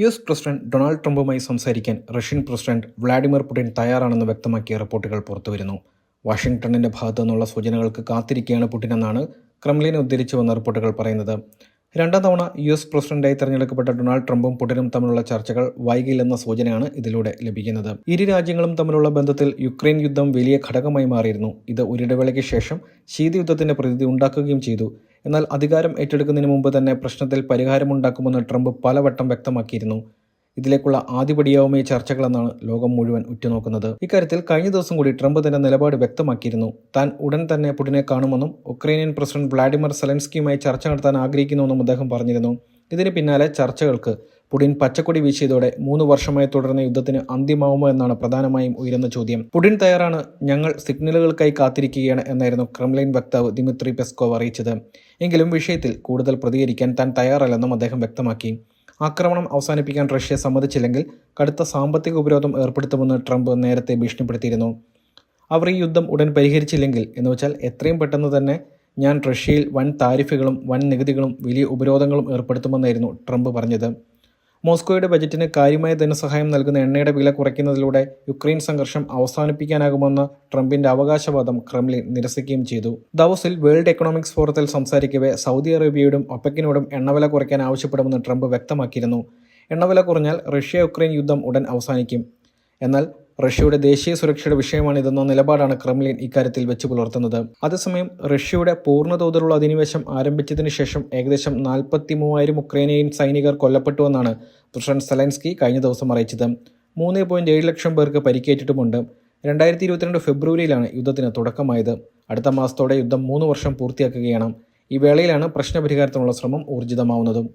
U S president Donald ട്രംപുമായി സംസാരിക്കാൻ Russian president Vladimir Putin തയ്യാറാണെന്ന് വ്യക്തമാക്കിയ റിപ്പോർട്ടുകൾ പുറത്തുവരുന്നു. വാഷിംഗ്ടണിന്റെ ഭാഗത്തു നിന്നുള്ള സൂചനകൾക്ക് കാത്തിരിക്കുകയാണ് പുടിനെന്നാണ് ക്രെംലിനെ ഉദ്ധരിച്ചു വന്ന റിപ്പോർട്ടുകൾ പറയുന്നത്. രണ്ടാം തവണ യു എസ് പ്രസിഡന്റായി തെരഞ്ഞെടുക്കപ്പെട്ട ഡൊണാൾഡ് ട്രംപും പുടിനും തമ്മിലുള്ള ചർച്ചകൾ വൈകില്ലെന്ന സൂചനയാണ് ഇതിലൂടെ ലഭിക്കുന്നത്. ഇരു രാജ്യങ്ങളും തമ്മിലുള്ള ബന്ധത്തിൽ യുക്രൈൻ യുദ്ധം വലിയ ഘടകമായി മാറിയിരുന്നു. ഇത് ഒരിടവേളയ്ക്ക് ശേഷം ശീതയുദ്ധത്തിന്റെ പ്രതീതി ഉണ്ടാക്കുകയും ചെയ്തു. എന്നാൽ അധികാരം ഏറ്റെടുക്കുന്നതിന് മുമ്പ് തന്നെ പ്രശ്നത്തിൽ പരിഹാരമുണ്ടാക്കുമെന്ന് ട്രംപ് പലവട്ടം വ്യക്തമാക്കിയിരുന്നു. ഇതിലേക്കുള്ള ആദ്യപടിയാവുമേ ചർച്ചകളെന്നാണ് ലോകം മുഴുവൻ ഉറ്റുനോക്കുന്നത്. ഇക്കാര്യത്തിൽ കഴിഞ്ഞ ദിവസം കൂടി ട്രംപ് തന്റെ നിലപാട് വ്യക്തമാക്കിയിരുന്നു. താൻ ഉടൻ തന്നെ പുടിനെ കാണുമെന്നും ഉക്രൈനിയൻ പ്രസിഡന്റ് വ്ളാഡിമിർ സെലൻസ്കിയുമായി ചർച്ച നടത്താൻ ആഗ്രഹിക്കുന്നുവെന്നും അദ്ദേഹം പറഞ്ഞിരുന്നു. ഇതിന് പിന്നാലെ ചർച്ചകൾക്ക് പുടിൻ പച്ചക്കൊടി വീശിയതോടെ മൂന്ന് വർഷമായി തുടർന്ന യുദ്ധത്തിന് അന്ത്യമാവുമോ എന്നാണ് പ്രധാനമായും ഉയരുന്ന ചോദ്യം. പുടിൻ തയ്യാറാണ് ഞങ്ങൾ സിഗ്നലുകൾക്കായി കാത്തിരിക്കുകയാണ് എന്നായിരുന്നു ക്രെംലിൻ വക്താവ് ദിമിത്രി പെസ്കോവ് അറിയിച്ചത്. എങ്കിലും വിഷയത്തിൽ കൂടുതൽ പ്രതികരിക്കാൻ താൻ തയ്യാറല്ലെന്നും അദ്ദേഹം വ്യക്തമാക്കി. ആക്രമണം അവസാനിപ്പിക്കാൻ റഷ്യ സമ്മതിച്ചില്ലെങ്കിൽ കടുത്ത സാമ്പത്തിക ഉപരോധം ഏർപ്പെടുത്തുമെന്ന് ട്രംപ് നേരത്തെ ഭീഷണിപ്പെടുത്തിയിരുന്നു. അവർ ഈ യുദ്ധം ഉടൻ പരിഹരിച്ചില്ലെങ്കിൽ എന്ന് വെച്ചാൽ എത്രയും പെട്ടെന്ന് തന്നെ ഞാൻ റഷ്യയിൽ വൻ താരിഫുകളും വൻ നികുതികളും വലിയ ഉപരോധങ്ങളും ഏർപ്പെടുത്തുമെന്നായിരുന്നു ട്രംപ് പറഞ്ഞത്. മോസ്കോയുടെ ബജറ്റിന് കാര്യമായ ധനസഹായം നൽകുന്ന എണ്ണയുടെ വില കുറയ്ക്കുന്നതിലൂടെ യുക്രൈൻ സംഘർഷം അവസാനിപ്പിക്കാനാകുമെന്ന ട്രംപിന്റെ അവകാശവാദം ക്രെംലിൻ നിരസിക്കുകയും ചെയ്തു. ദവോസിൽ വേൾഡ് എക്കണോമിക്സ് ഫോറത്തിൽ സംസാരിക്കവേ സൗദി അറേബ്യയോടും ഒപ്പക്കിനോടും എണ്ണവില കുറയ്ക്കാൻ ആവശ്യപ്പെടുമെന്ന് ട്രംപ് വ്യക്തമാക്കിയിരുന്നു. എണ്ണവില കുറഞ്ഞാൽ റഷ്യ യുക്രൈൻ യുദ്ധം ഉടൻ അവസാനിക്കും. എന്നാൽ റഷ്യയുടെ ദേശീയ സുരക്ഷയുടെ വിഷയമാണിതെന്ന നിലപാടാണ് ക്രെംലിൻ ഇക്കാര്യത്തിൽ വെച്ചു പുലർത്തുന്നത്. അതേസമയം റഷ്യയുടെ പൂർണതോതിലുള്ള അധിനിവേശം ആരംഭിച്ചതിന് ശേഷം ഏകദേശം നാൽപ്പത്തി മൂവായിരം ഉക്രൈനിയൻ സൈനികർ കൊല്ലപ്പെട്ടുവെന്നാണ് പ്രസിഡന്റ് സെലൻസ്കി കഴിഞ്ഞ ദിവസം അറിയിച്ചത്. മൂന്ന് പോയിന്റ് ഏഴ് ലക്ഷം പേർക്ക് പരിക്കേറ്റിട്ടുമുണ്ട്. രണ്ടായിരത്തി ഇരുപത്തിരണ്ട് ഫെബ്രുവരിയിലാണ് യുദ്ധത്തിന് തുടക്കമായത്. അടുത്ത മാസത്തോടെ യുദ്ധം മൂന്ന് വർഷം പൂർത്തിയാക്കുകയാണ്. ഈ വേളയിലാണ് പ്രശ്നപരിഹാരത്തിനുള്ള ശ്രമം ഊർജിതമാവുന്നതും.